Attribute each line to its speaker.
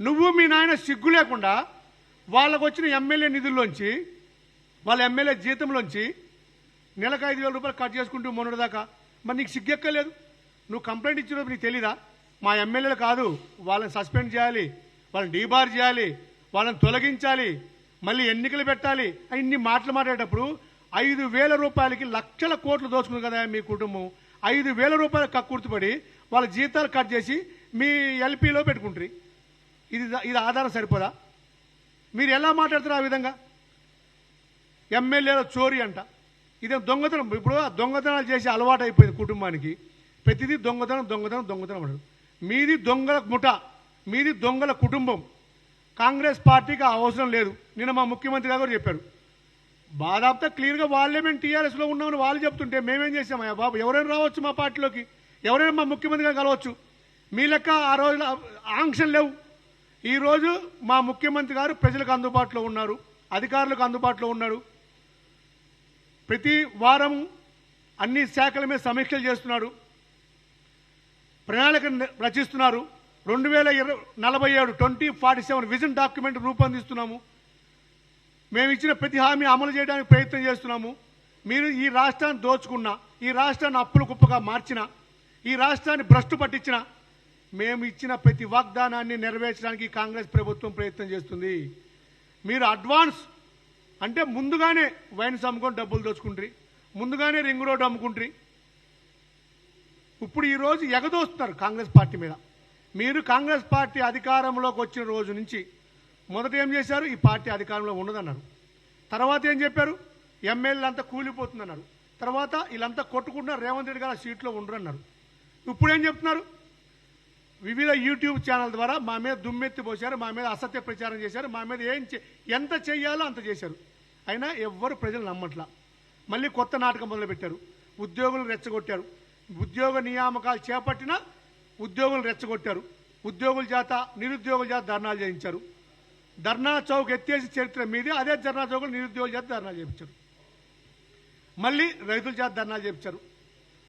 Speaker 1: నువ్వు మీ నాయన సిగ్గు లేకుండా వాళ్ళకు వచ్చిన ఎమ్మెల్యే నిధుల్లోంచి వాళ్ళ ఎమ్మెల్యే జీతంలోంచి నెలకు ఐదు వేల రూపాయలు కట్ చేసుకుంటూ మొన్నటిదాకా మరి నీకు సిగ్గెక్కలేదు నువ్వు కంప్లైంట్ ఇచ్చినప్పుడు నీకు తెలీదా? మా ఎమ్మెల్యేలు కాదు వాళ్ళని సస్పెండ్ చేయాలి వాళ్ళని డీబార్ చేయాలి వాళ్ళని తొలగించాలి మళ్ళీ ఎన్నికలు పెట్టాలి ఇన్ని మాటలు మాట్లాడేటప్పుడు ఐదు వేల రూపాయలకి లక్షల కోట్లు దోచుకుంది కదా మీ కుటుంబం. ఐదు వేల రూపాయలు కక్కుర్తిపడి వాళ్ళ జీతాలు కట్ చేసి మీ ఎల్పీలో పెట్టుకుంటారు ఇది ఇది ఆధారం సరిపోదా? మీరు ఎలా మాట్లాడుతారు ఆ విధంగా? ఎమ్మెల్యేల చోరీ అంట. ఇదే దొంగతనం? ఇప్పుడు దొంగతనాలు చేసి అలవాటు అయిపోయింది కుటుంబానికి. ప్రతిదీ దొంగతనం దొంగతనం దొంగతనం అంటారు. మీది దొంగల ముఠ మీది దొంగల కుటుంబం. కాంగ్రెస్ పార్టీకి ఆ అవసరం లేదు. నిన్న మా ముఖ్యమంత్రి గారు చెప్పారు. బాదాపుతా క్లియర్గా వాళ్ళే మేము టీఆర్ఎస్లో ఉన్నామని వాళ్ళు చెప్తుంటే మేమేం చేసామయ్యా బాబు ఎవరైనా రావచ్చు మా పార్టీలోకి? ఎవరైనా మా ముఖ్యమంత్రి గారు కలవచ్చు? మీ లెక్క ఆ రోజుల ఆంక్షలు లేవు. ఈరోజు మా ముఖ్యమంత్రి గారు ప్రజలకు అందుబాటులో ఉన్నారు అధికారులకు అందుబాటులో ఉన్నారు ప్రతి వారం అన్ని శాఖల మీద సమీక్షలు చేస్తున్నారు ప్రణాళిక రచిస్తున్నారు. రెండు వేల ఇరవై నలభై ఏడు twenty forty seven vision document రూపొందిస్తున్నాము. మేము ఇచ్చిన ప్రతి హామీ అమలు చేయడానికి ప్రయత్నం చేస్తున్నాము. మీరు ఈ రాష్ట్రాన్ని దోచుకున్న ఈ రాష్ట్రాన్ని అప్పుల కుప్పగా మార్చిన ఈ రాష్ట్రాన్ని భ్రష్టు పట్టించిన మేము ఇచ్చిన ప్రతి వాగ్దానాన్ని నెరవేర్చడానికి కాంగ్రెస్ ప్రభుత్వం ప్రయత్నం చేస్తుంది. మీరు అడ్వాన్స్ అంటే ముందుగానే వైన్స్ అమ్ముకొని డబ్బులు దోచుకుంటారు ముందుగానే రింగ్ రోడ్డు అమ్ముకుంటారు. ఇప్పుడు ఈరోజు ఎగదోస్తున్నారు కాంగ్రెస్ పార్టీ మీద. మీరు కాంగ్రెస్ పార్టీ అధికారంలోకి వచ్చిన రోజు నుంచి మొదట ఏం చేశారు? ఈ పార్టీ అధికారంలో ఉండదన్నారు. తర్వాత ఏం చెప్పారు? ఎమ్మెల్యేలు అంతా కూలిపోతుందన్నారు. తర్వాత వీళ్ళంతా కొట్టుకుంటున్నారు. రేవంత్ రెడ్డి గారు సీట్లో సీట్లో ఉండరన్నారు. ఇప్పుడు ఏం చెప్తున్నారు? వివిధ యూట్యూబ్ ఛానల్ ద్వారా మా మీద దుమ్మెత్తి పోశారు మా మీద అసత్య ప్రచారం చేశారు మా మీద ఏం చే- ఎంత చేయాలో అంత చేశారు. అయినా ఎవ్వరు ప్రజలు నమ్మట్లా. మళ్ళీ కొత్త నాటకం మొదలుపెట్టారు. ఉద్యోగులు రెచ్చగొట్టారు. ఉద్యోగ నియామకాలు చేపట్టినా ఉద్యోగులు రెచ్చగొట్టారు. ఉద్యోగుల చేత నిరుద్యోగుల చేత ధర్నాలు చేయించారు. ధర్నా చౌక్ ఎత్తేసి చరిత్ర మీదే అదే ధర్నా చౌక్ నిరుద్యోగుల చేత ధర్నాలు చేయించారు. మళ్ళీ రైతుల చేత ధర్నాలు చేయించారు.